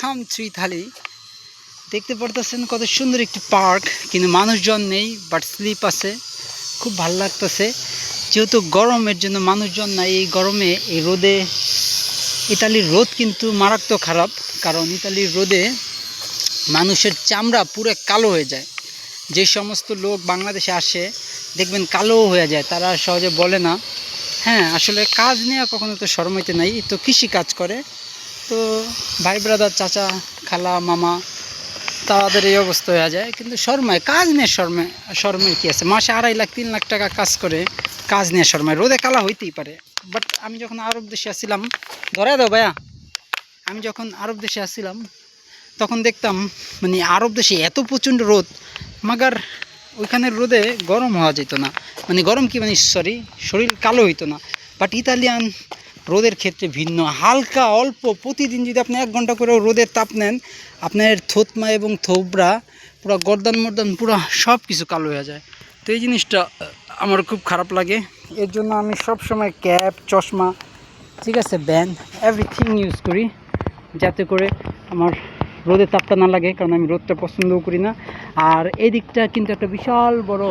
Two Italy দেখতে পারতেছেন কত সুন্দর একটি পার্ক, কিন্তু মানুষজন নেই বাট স্লিপ আছে, খুব ভালো লাগতেছে। যেহেতু গরমের জন্য মানুষজন নাই, এই গরমে এই রোদে, ইতালির রোদ কিন্তু মারাত্মক খারাপ, কারণ ইতালির রোদে মানুষের চামড়া পুরো কালো হয়ে যায়। যে সমস্ত লোক বাংলাদেশে আসে, দেখবেন কালো হয়ে যায়, তারা সহজে বলে না। হ্যাঁ আসলে কাজ নেওয়া কখনো তো শরমাইতে নাই, তো কৃষি কাজ করে। তো ভাই ব্রাদার চাচা, খালা, মামা, তাদের এই অবস্থা হয়ে যায়। কিন্তু শর্মায় কাজ নিয়ে শর্মে শর্মের কী আছে? মাসে আড়াই লাখ, তিন লাখ টাকা কাজ করে কাজ নিয়ে শর্মায় রোদে কালা হইতেই পারে। বাট আমি যখন আরব দেশে আসছিলাম ধরে দাও ভাইয়া, আমি যখন আরব দেশে আসছিলাম, তখন দেখতাম মানে আরব দেশে এত প্রচণ্ড রোদ, মাগার ওইখানের রোদে গরম হওয়া যেত না। মানে গরম কি মানে সরি শরীর কালো হইতো না। বাট ইতালিয়ান রোদের ক্ষেত্রে ভিন্ন। হালকা, অল্প, প্রতিদিন যদি আপনি এক ঘণ্টা করেও রোদের তাপ নেন, আপনার থোতমা এবং থোবরা পুরো গর্দান মর্দান পুরো সব কিছু কালো হয়ে যায়। তো এই জিনিসটা আমার খুব খারাপ লাগে। এর জন্য আমি সব সময় ক্যাপ, চশমা, ঠিক আছে ব্যান এভরিথিং ইউজ করি। যাতে করে আমার রোদের তাপটা না লাগে, কারণ আমি রোদটা পছন্দও করি না। আর এই দিকটা কিন্তু একটা বিশাল বড়,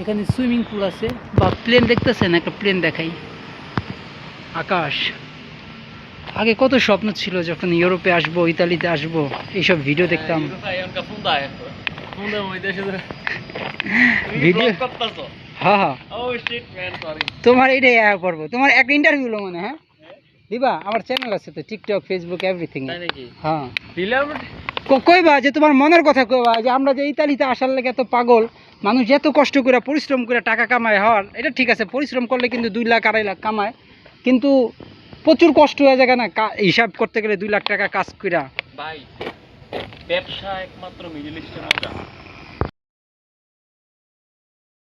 এখানে সুইমিং পুল আছে, বা প্লেন দেখতেছেন? একটা প্লেন দেখাই। আকাশ। আগে কত স্বপ্ন ছিল যখন ইউরোপে আসব ইতালিতে আসব এইসব ভিডিও দেখতাম। ভিডিও হ্যাঁ হ্যাঁ। তোমার এটাই আয়া করব তোমার একটা ইন্টারভিউ হলো মনে হ্যাঁ দিবা আমার চ্যানেল আছে তো টিকটক ফেসবুক এভরিথিং হ্যাঁ। কইবা যে তোমার মনের কথা কইবা যে আমরা যে ইতালিতে আসার লেগে এত পাগল মানুষ এত কষ্ট করে পরিশ্রম করে টাকা কামায় হওয়ার এটা ঠিক আছে পরিশ্রম করলে কিন্তু দুই লাখ আড়াই লাখ কামায়। কিন্তু প্রচুর কষ্ট হয়ে যায় না? হিসাব করতে গেলে দুই লাখ টাকা কাজ কইরা। ভাই, ব্যবসা একমাত্র মিডিল ইস্টের মজা